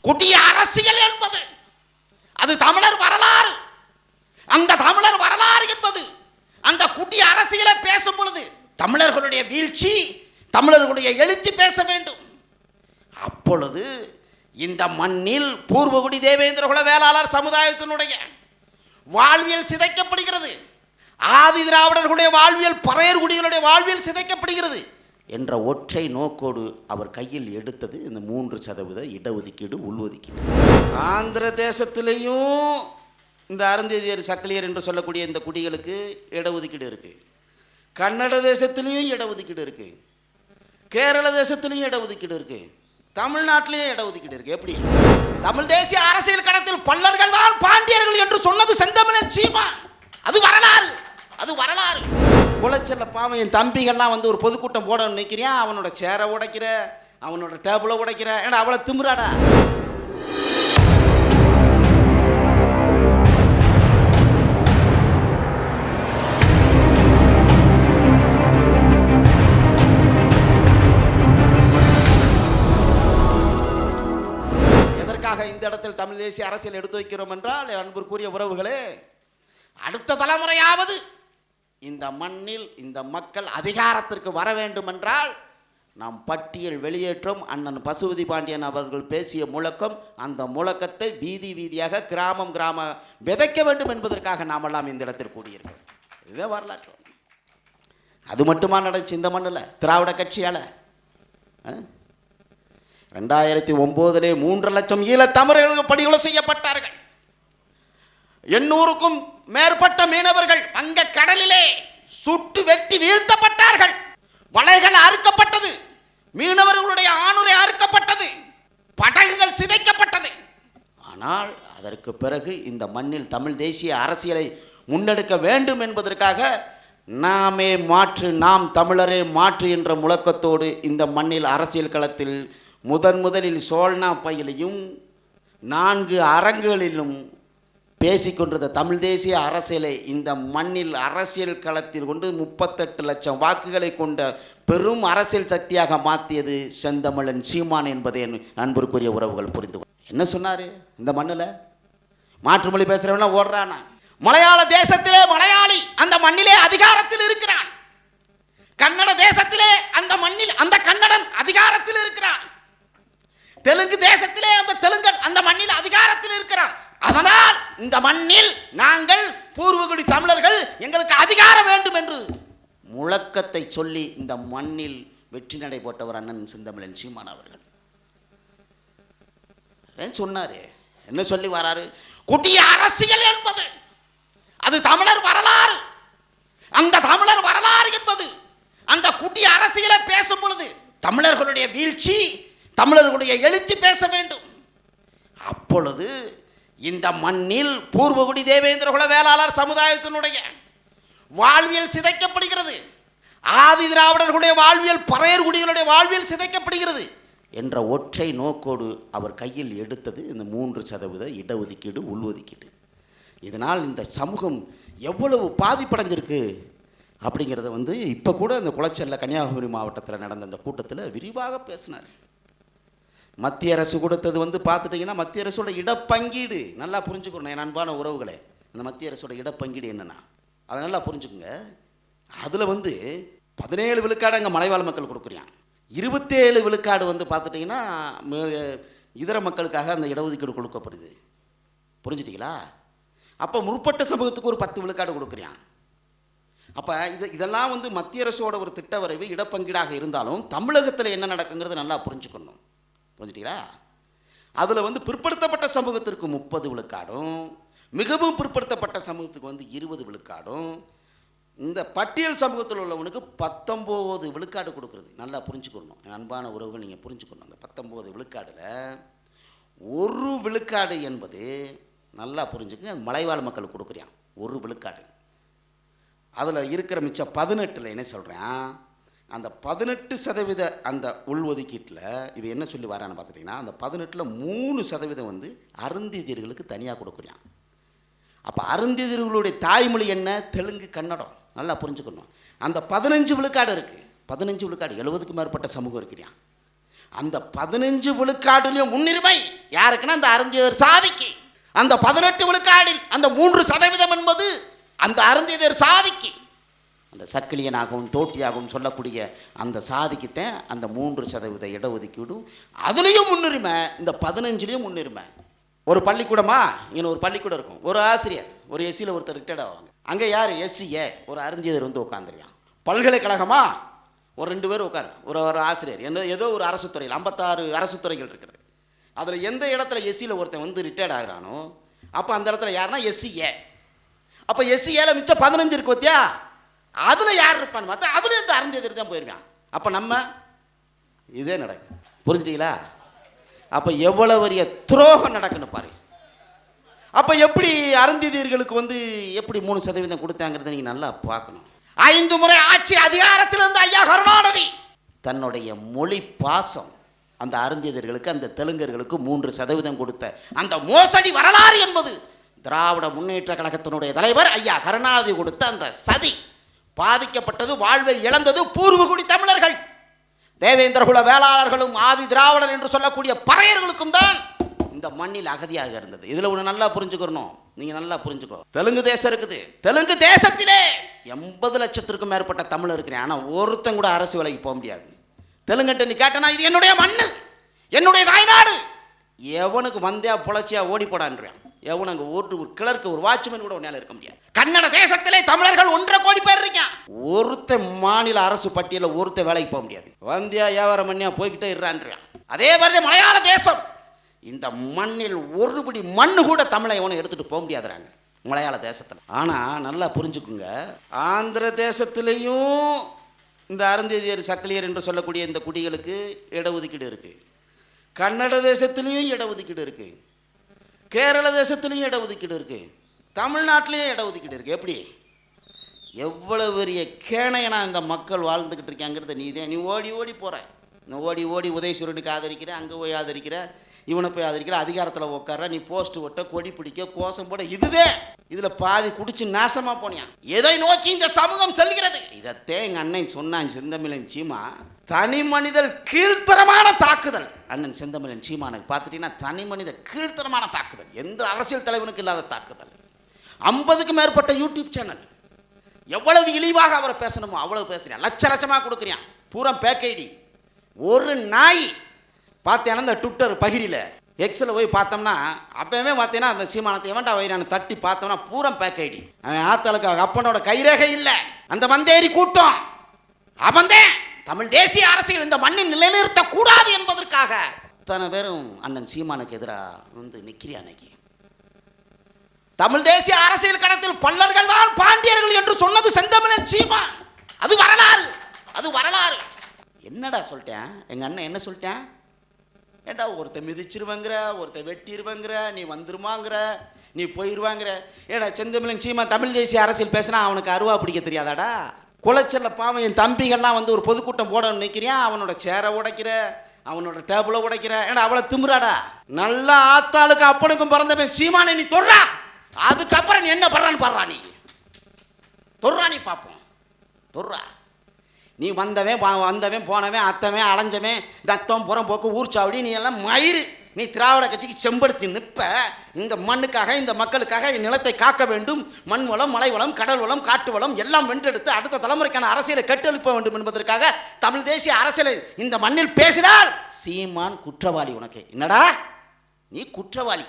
குட்டிய அரசியல் என்பது. அது தமிழர் வரலாறு. அந்த தமிழர் வரலாறு என்பது. அந்த குட்டிய அரசியலை பேசும் பொழுது தமிழர்களுடைய வீழ்ச்சி தமிழர்களுடைய எழுச்சி பேச வேண்டும். அப்பொழுது இந்த மண்ணில் பூர்வகுடி தேவேந்திரகுல வேளாளர் சமுதாயத்தினுடைய வாழ்வியல் சிதைக்கப்படுகிறது. ஆதி திராவிடர்களுடைய வாழ்வியல் பறையர்குடிகளுடைய வாழ்வியல் சிதைக்கப்படுகிறது. என்ற ஒற்றை நோக்கோடு அவர் கையில் எடுத்தது இந்த மூன்று சதவீத இடஒதுக்கீடு உள்ஒதுக்கீடு. ஆந்திர தேசத்திலையும் இந்த அருந்ததியர் சக்கலியர் என்று சொல்லக்கூடிய இந்த குடிகளுக்கு இடஒதுக்கீடு இருக்குது கன்னட தேசத்திலையும் இடஒதுக்கீடு இருக்குது கேரள தேசத்திலையும் இடஒதுக்கீடு இருக்குது தமிழ்நாட்டிலையும் இடஒதுக்கீடு இருக்குது எப்படி? தமிழ் தேசிய அரசியல் களத்தில் பல்லர்கள் தான் பாண்டியர்கள் என்று சொன்னது செந்தமிழன் சீமான் அது வரலாறு. அது வரலாறு. குளச்சல்ல பாவம் என் தம்பிகள்லாம் வந்து ஒரு பொதுக்கூட்டம் போட நிற்கிறியா அவனோட சேரை உடைக்கிற அவனோட டேபிளை உடைக்கிற. ஏன்னா அவளை திமுறாடா எதற்காக இந்த இடத்தில் தமிழ் தேசிய அரசியல் எடுத்து வைக்கிறோம் என்றால் என் அன்பிற்குரிய உறவுகளே அடுத்த தலைமுறையாவது இந்த மண்ணில் இந்த மக்கள் அதிகாரத்திற்கு வர வேண்டுமென்றால் நாம் பட்டியல் வெளியேற்றும். அண்ணன் பசுபதி பாண்டியன் அவர்கள் பேசிய முழக்கம் அந்த முழக்கத்தை வீதி வீதியாக கிராமம் கிராம விதைக்க வேண்டும் என்பதற்காக நாமெல்லாம் இந்த இடத்தில் கூடியிருக்கோம். இதுவே வரலாற்று. அது மட்டுமா நடந்துச்சு இந்த மண்ணில்? திராவிட கட்சியால்? ரெண்டாயிரத்தி ஒம்போதிலே மூன்று லட்சம் ஈழத்தமிழர்கள் படுகொலை செய்யப்பட்டார்கள். எண்ணூறுக்கும் மேற்பட்ட மீனவர்கள் வங்க கடலிலே சுட்டு வெட்டி வீழ்த்தப்பட்டார்கள். வலைகள் அறுக்கப்பட்டது. மீனவர்களுடைய ஆணுரை அறுக்கப்பட்டது. படகுகள் சிதைக்கப்பட்டது. ஆனால் அதற்கு பிறகு இந்த மண்ணில் தமிழ் தேசிய அரசியலை முன்னெடுக்க வேண்டும் என்பதற்காக நாமே மாற்று நாம் தமிழரே மாற்று என்ற முழக்கத்தோடு இந்த மண்ணில் அரசியல் களத்தில் முதன் முதலில் சோழனா பயிலையும் நான்கு அரங்குகளிலும் பேசிக்கொண்டிருந்த தமிழ் தேசிய அரசியலை இந்த மண்ணில் அரசியல் களத்தில் கொண்டு முப்பத்தெட்டு லட்சம் வாக்குகளை கொண்ட பெரும் அரசியல் சக்தியாக மாற்றியது செந்தமிழன் சீமான் என்பதை என் உறவுகள் புரிந்து என்ன சொன்னார் இந்த மண்ணில்? மாற்றுமொழி பேசுகிறவனா ஓடுறானா? மலையாள தேசத்திலே மலையாளி அந்த மண்ணிலே அதிகாரத்தில் இருக்கிறான். கன்னட தேசத்திலே அந்த மண்ணில் அந்த கன்னடன் அதிகாரத்தில் இருக்கிறான். தெலுங்கு தேசத்திலே அந்த தெலுங்கன் அந்த மண்ணில் அதிகாரத்தில் இருக்கிறான். அதனால் இந்த மண்ணில் நாங்கள் பூர்வகுடி தமிழர்கள் எங்களுக்கு அதிகாரம் வேண்டும் என்று முழக்கத்தை சொல்லி இந்த மண்ணில் வெற்றி நடை போட்டவர் அண்ணன் செந்தமிழன் சீமான் அவர்கள். சொன்னார்? என்ன சொல்லி வராரு? குட்டிய அரசியல் என்பது. அது தமிழர் வரலாறு. அந்த தமிழர் வரலாறு என்பது. அந்த குட்டிய அரசியலை பேசும் பொழுது தமிழர்களுடைய வீழ்ச்சி தமிழர்களுடைய எழுச்சி பேச வேண்டும். அப்பொழுது இந்த மண்ணில் பூர்வகுடி தேவேந்திரகுல வேளாளர் சமுதாயத்தினுடைய வாழ்வியல் சிதைக்கப்படுகிறது. ஆதி திராவிடர்களுடைய வாழ்வியல் பறையர் குடிகளுடைய வாழ்வியல் சிதைக்கப்படுகிறது என்ற ஒற்றை நோக்கோடு அவர் கையில் எடுத்தது இந்த மூன்று சதவீத இடஒதுக்கீடு உள்ஒதுக்கீடு. இதனால் இந்த சமூகம் எவ்வளவு பாதிப்படைஞ்சிருக்கு அப்படிங்கிறத வந்து இப்போ கூட இந்த குளச்சல்ல கன்னியாகுமரி மாவட்டத்தில் நடந்த அந்த கூட்டத்தில் விரிவாக பேசினார். மத்திய அரசு கொடுத்தது வந்து பார்த்துட்டிங்கன்னா மத்திய அரசோட இடப்பங்கீடு நல்லா புரிஞ்சுக்கணும். என் அன்பான உறவுகளே அந்த மத்திய அரசோட இடப்பங்கீடு என்னென்னா அதை நல்லா புரிஞ்சுக்கோங்க. அதில் வந்து பதினேழு விழுக்காடு அங்கே மலைவாழ் மக்கள் கொடுக்குறான். இருபத்தேழு விழுக்காடு வந்து பார்த்துட்டிங்கன்னா இதர மக்களுக்காக அந்த இடஒதுக்கீடு கொடுக்கப்படுது. புரிஞ்சுட்டீங்களா? அப்போ முற்பட்ட சமூகத்துக்கு ஒரு பத்து விழுக்காடு கொடுக்குறான். அப்போ இது இதெல்லாம் வந்து மத்திய அரசோட ஒரு திட்ட வரைவு இடப்பங்கீடாக இருந்தாலும் தமிழகத்தில் என்ன நடக்குங்கிறது நல்லா புரிஞ்சுக்கணும். புரிஞ்சுட்டீங்களா? அதில் வந்து பிற்படுத்தப்பட்ட சமூகத்திற்கு முப்பது விழுக்காடும் மிகவும் பிற்படுத்தப்பட்ட சமூகத்துக்கு வந்து இருபது விழுக்காடும் இந்த பட்டியல் சமூகத்தில் உள்ளவனுக்கு பத்தொம்போது விழுக்காடு கொடுக்குறது. நல்லா புரிஞ்சுக்கணும். என் அன்பான உறவுகள் நீங்கள் புரிஞ்சுக்கணும். அந்த பத்தொம்போது விழுக்காடில் ஒரு விழுக்காடு என்பது நல்லா புரிஞ்சுக்க மலைவாழ் மக்களுக்கு கொடுக்குறான் ஒரு விழுக்காடு. அதில் இருக்கிற மிச்சம் பதினெட்டில் என்ன சொல்கிறேன் அந்த பதினெட்டு சதவீத அந்த உள்ஒதுக்கீட்டில் இது என்ன சொல்லி வரான்னு பார்த்துட்டிங்கன்னா அந்த பதினெட்டில் மூணு சதவீதம் வந்து அருந்திதியர்களுக்கு தனியாக கொடுக்குறான். அப்போ அருந்திதியர்களுடைய தாய்மொழி என்ன? தெலுங்கு கன்னடம். நல்லா புரிஞ்சுக்கணும். அந்த பதினஞ்சு விழுக்காடு இருக்குது பதினஞ்சு விழுக்காடு எழுபதுக்கு மேற்பட்ட சமூகம் இருக்கிறான். அந்த பதினஞ்சு விழுக்காடுலேயும் முன்னுரிமை யாருக்குன்னா அந்த அருந்தியர் சாதிக்கு. அந்த பதினெட்டு விழுக்காடில் அந்த மூன்று சதவீதம் என்பது அந்த அருந்தியர் சாதிக்கு. அந்த சக்கிலியனாகவும் தோட்டியாகவும் சொல்லக்கூடிய அந்த சாதிக்குத்தான் அந்த மூன்று சதவீத இடஒதுக்கீடும். அதுலேயும் முன்னுரிமை இந்த பதினஞ்சுலேயும் முன்னுரிமை. ஒரு பள்ளிக்கூடமா? இங்கே ஒரு பள்ளிக்கூடம் இருக்கும். ஒரு ஆசிரியர் ஒரு எஸ்சியில் ஒருத்தர் ரிட்டையர்ட் ஆவாங்க. அங்கே யார்? எஸ்சிஏ ஒரு அறிஞர் வந்து உட்காந்துருக்கான் பல்கலைக்கழகமா? ஒரு ரெண்டு பேர் உட்காரு. ஒரு ஒரு ஆசிரியர். என்ன ஏதோ ஒரு அரசு துறையில் ஐம்பத்தாறு அரசு துறைகள் இருக்கிறது அதில் எந்த இடத்துல எஸ்சியில் ஒருத்தன் வந்து ரிட்டையர்ட் ஆகிறானோ அப்போ அந்த இடத்துல யாருன்னா எஸ்சிஏ அப்போ எஸ்சிஏல மிச்சம் பதினஞ்சு இருக்கு பார்த்தியா அதில் யார் இருப்பான்னு பார்த்தா அதுலேருந்து இந்த தான் போயிருக்கான். அப்போ நம்ம இதே நடக்கும். புரிஞ்சுட்டீங்களா? அப்போ எவ்வளோ பெரிய துரோகம் நடக்குன்னு பாரு அப்போ எப்படி அருந்ததியர்களுக்கு வந்து எப்படி மூணு சதவீதம் கொடுத்தாங்கிறத நீங்கள் நல்லா பார்க்கணும். ஐந்து முறை ஆட்சி அதிகாரத்தில் இருந்த ஐயா கருணாநிதி தன்னுடைய மொழி பாசம் அந்த அருந்தியதர்களுக்கு அந்த தெலுங்கர்களுக்கு மூன்று சதவீதம் கொடுத்த அந்த மோசடி வரலாறு என்பது திராவிட முன்னேற்ற கழகத்தினுடைய தலைவர் ஐயா கருணாநிதி கொடுத்த அந்த சதி. பாதிக்கப்பட்டது வாழ்வை இழந்தது பூர்வகுடி தமிழர்கள். தேவேந்திரகுல வேளாளர்களும் ஆதி திராவிடர் என்று சொல்லக்கூடிய பறையர்களுக்கும் தான் இந்த மண்ணில் அகதியாக இருந்தது. இதில் ஒன்று நல்லா புரிஞ்சுக்கணும். நீங்கள் நல்லா புரிஞ்சுக்கோ. தெலுங்கு தேசம் இருக்குது. தெலுங்கு தேசத்திலே எண்பது லட்சத்திற்கும் மேற்பட்ட தமிழ் இருக்கிறேன். ஆனால் ஒருத்தன் கூட அரசு வேலைக்கு போக முடியாது. தெலுங்குன்ட்டு நீ கேட்டனா இது என்னுடைய மண்ணு. என்னுடைய தாய்நாடு. எவனுக்கு வந்தியா புலச்சியா ஓடி போடான்றான். எவன் அங்கே ஒரு ஒரு கிளர்க்கு ஒரு வாட்ச்மேன் கூட உன்னால இருக்க முடியாது. கன்னட தேசத்திலே தமிழர்கள் ஒன்றரை கோடி பேர் இருக்கான் ஒருத்த மாநில அரசு பட்டியலில் ஒருத்த வேலைக்கு போக முடியாது. வந்தியா வியாபாரம் பண்ணியா போய்கிட்டே இருறான்றான் அதே மாதிரி மலையாள தேசம். இந்த மண்ணில் ஒருபடி மண்ணு கூட தமிழை எவனும் எடுத்துகிட்டு போக முடியாதுறாங்க. மலையாள தேசத்தில். ஆனால் நல்லா புரிஞ்சுக்குங்க. ஆந்திர தேசத்திலையும் இந்த அருந்ததியர் சக்கலியர் என்று சொல்லக்கூடிய இந்த குடிகளுக்கு இடஒதுக்கீடு இருக்குது கன்னட தேசத்துலேயும் இடஒதுக்கீடு இருக்குது கேரள தேசத்துலேயும் இடஒதுக்கீடு இருக்குது தமிழ்நாட்டிலையும் இடஒதுக்கீடு இருக்குது எப்படி? எவ்வளவு பெரிய கேணையனா இந்த மக்கள் வாழ்ந்துக்கிட்டு இருக்காங்கிறத நீ தான் நீ ஓடி ஓடி போகிற நீ ஓடி ஓடி உதயசூரனுக்கு ஆதரிக்கிற அங்கே போய் ஆதரிக்கிற இவனை போய் ஆதரிக்கிற அதிகாரத்தில் உட்கார நீ போஸ்ட் ஒட்ட கொடி பிடிக்க கோஷம் போட இதுவே இதில் பாதி குடிச்சு நாசமாக போனியான் எதை நோக்கி இந்த சமூகம் செல்கிறது? இதைத்தே எங்கள் அண்ணன் சொன்னான் செந்தமிழன் சீமா தனி மனிதல் கீழ்த்தரமான தாக்குதல். அண்ணன் செந்தமிழன் சீமானுக்கு பார்த்துட்டீங்கன்னா தனி மனித கீழ்த்தரமான தாக்குதல். எந்த அரசியல் தலைவனுக்கு இல்லாத தாக்குதல். ஐம்பதுக்கு மேற்பட்ட யூடியூப் சேனல். எவ்வளவு இழிவாக அவரை பேசணுமோ அவ்வளவு பேசுகிறேன் லட்ச லட்சமாக கொடுக்குறியான் பூரா பேக்கைடி ஒரு நாய் பார்த்தேன்னா இந்த ட்விட்டர் பகிரியில் எக்ஸில் போய் பார்த்தோம்னா அப்பவே பார்த்தீங்கன்னா அந்த சீமானத்தை எவன்டா வைரான்னு தட்டி பார்த்தோம்னா பூரா பேக்கைடி அவன் ஆத்தாளுக்கு அப்பனோட கைரேகை இல்லை. அந்த வந்தேரி கூட்டம். அவன்தான் தமிழ் தேசிய அரசியல் இந்த மண்ணில் நிலைநிறுத்த கூடாது என்பதற்காக. இத்தனை பேரும் அண்ணன் சீமானுக்கு எதிராக வந்து நிக்கிறியா அன்னைக்கு. தமிழ் தேசிய அரசியல் கடத்தில் பல்லர்கள் தான் பாண்டியர்கள் என்று சொன்னது செந்தமிழன் சீமான். அது வரலாறு. அது வரலாறு. என்னடா சொல்லிட்டேன்? எங்க அண்ணன் என்ன சொல்லிட்டேன்? ஏண்டா ஒருத்தன் மிதிச்சிருவங்கிற ஒருத்தர் வெட்டிடுவங்கிற நீ வந்துருமாங்கிற நீ போயிடுவாங்கிற ஏடா செந்தமிழன் சீமா தமிழ் தேசிய அரசியல் பேசினா அவனுக்கு அருவா பிடிக்க தெரியாதாடா? குளச்சல்ல பாவம் என் தம்பிகள்லாம் வந்து ஒரு பொதுக்கூட்டம் போட நிற்கிறியா அவனோட சேரை உடைக்கிற அவனோட டேபிளை உடைக்கிற. ஏடா அவளை திமுறாடா? நல்லா ஆத்தாளுக்கு அப்பனுக்கும் பிறந்தவன் சீமானை நீ தொடுறா? அதுக்கப்புறம் நீ என்ன பண்றான்னு பாடுறா நீ. தொடுறா நீ பார்ப்போம் தொடுறா. நீ வந்தவன் வா- வந்தவன் போனவன் அத்தவன் அலைஞ்சவன் ரத்தம் புறம் போக்கு ஊர்ச்சாவடி நீ எல்லாம் மயிறு. நீ திராவிட கட்சிக்கு செம்படுத்தி நிற்ப. இந்த மண்ணுக்காக இந்த மக்களுக்காக நிலத்தை காக்க வேண்டும். மண் வளம் மலை வளம் கடல் வளம் காட்டு வளம் எல்லாம் வென்றெடுத்து அடுத்த தலைமுறைக்கான அரசியலை கட்டெழுப்ப வேண்டும் என்பதற்காக தமிழ் தேசிய அரசியலை இந்த மண்ணில் பேசினால் சீமான் குற்றவாளி உனக்கு. என்னடா? நீ குற்றவாளி.